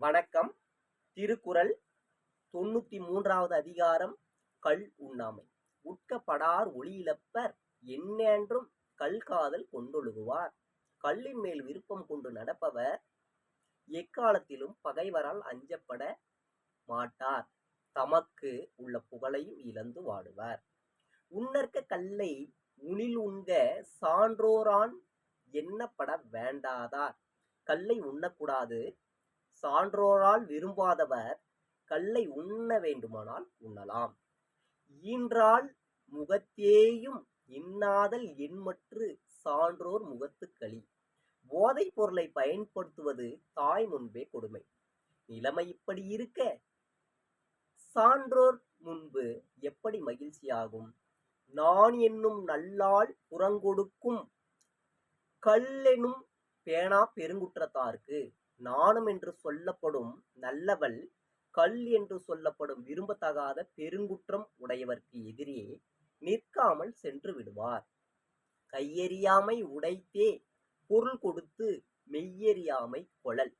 வணக்கம். திருக்குறள் தொண்ணூத்தி மூன்றாவது அதிகாரம் கள் உண்ணாமை. உட்கப்படார் ஒளியிழப்பர் என்னென்றும் கல் காதல் கொண்டொழுகுவார். கல்லின் மேல் விருப்பம் கொண்டு நடப்பவர் எக்காலத்திலும் பகைவரால் அஞ்சப்பட மாட்டார். தமக்கு உள்ள புகழையும் இழந்து வாடுவார். உன்னற்க கல்லை உணில் உண்க சான்றோரான் எண்ணப்பட வேண்டாதார். கல்லை உண்ணக்கூடாது சான்றோரால் விரும்பாதவர் கல்லை உண்ண வேண்டுமானால் உண்ணலாம். ஈன்றால் முகத்தேயும் இன்னாதல் எண்மற்று சான்றோர் முகத்துக்களி போதைப் பொருளை பயன்படுத்துவது தாய் முன்பே கொடுமை. நிலைமை இப்படி இருக்க சான்றோர் முன்பு எப்படி மகிழ்ச்சியாகும்? நான் என்னும் நல்லால் புறங்கொடுக்கும் கல்லெனும் பேனா பெருங்குற்றத்தார்க்கு. நாணம் என்று சொல்லப்படும் நல்லவள் கல் என்று சொல்லப்படும் விரும்பத்தகாத பெருங்குற்றம் உடையவர்க்கு எதிரே நிற்காமல் சென்று விடுவார். கையெறியாமை உடைத்தே பொருள் கொடுத்து மெய்யெறியாமை கொளல்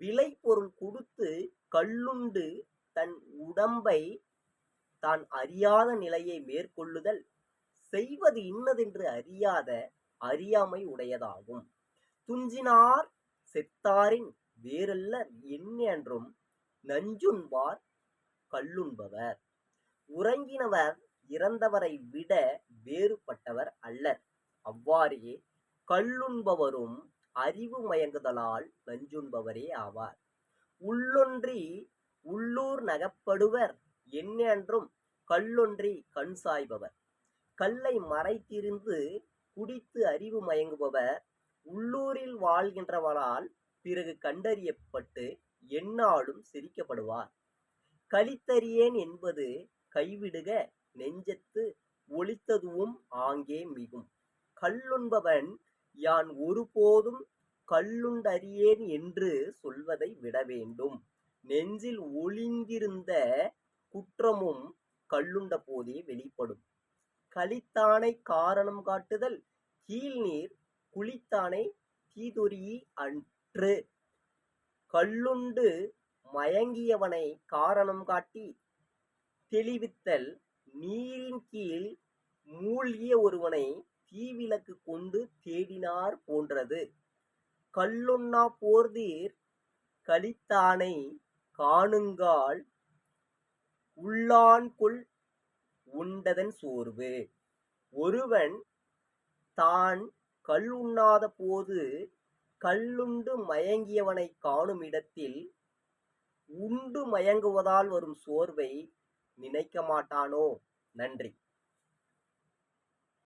விலை பொருள் கொடுத்து கல்லுண்டு தன் உடம்பை தான் அறியாத நிலையை மேற்கொள்ளுதல் செய்வது இன்னதென்று அறியாத அறியாமை உடையதாகும். துஞ்சினார் செத்தாரின் வேறல்ல என்னென்றும் நஞ்சுண்பார் கள்ளுண்பவர். உறங்கினவர் இறந்தவரை விட வேறுபட்டவர் அல்லர். அவ்வாறே கள்ளுண்பவரும் அறிவு மயங்குதலால் நஞ்சுண்பவரே ஆவார். உள்ளொன்றி உள்ளூர் நகப்படுவர் என்னென்றும் கல்லொன்றி கண் சாய்பவர். கல்லை மறைத்திருந்து குடித்து அறிவு மயங்குபவர் உள்ளூரில் வாழ்கின்றவரால் பிறகு கண்டறியப்பட்டு எந்நாளும் சிரிக்கப்படுவார். கழித்தறியேன் என்பது கைவிடுக நெஞ்சத்து ஒளித்ததுவும் ஆங்கே மிகும். கல்லுண்பவன் யான் ஒருபோதும் கல்லுண்டறியேன் என்று சொல்வதை விட வேண்டும். நெஞ்சில் ஒளிந்திருந்த குற்றமும் கல்லுண்ட போதே வெளிப்படும். கலித்தானை காரணம் காட்டுதல் கீழ்நீர் குளித்தானை தீதுரியி அன்று. கள்ளுண்டு மயங்கியவனை காரணம் காட்டி தெளிவித்தல் நீரின் கீழ் மூழ்கிய ஒருவனை தீவிளக்கு கொண்டு தேடினார் போன்றது. கல்லுண்ணா போர்தீர் கலித்தானை காணுங்கால் உள்ளான்குள் உண்டதன் சோர்வு. ஒருவன் தான் கல் உண்ணாத போது கல்லுண்டு மயங்கியவனைக் காணும் இடத்தில் உண்டு மயங்குவதால் வரும் சோர்வை நினைக்க மாட்டானோ? நன்றி.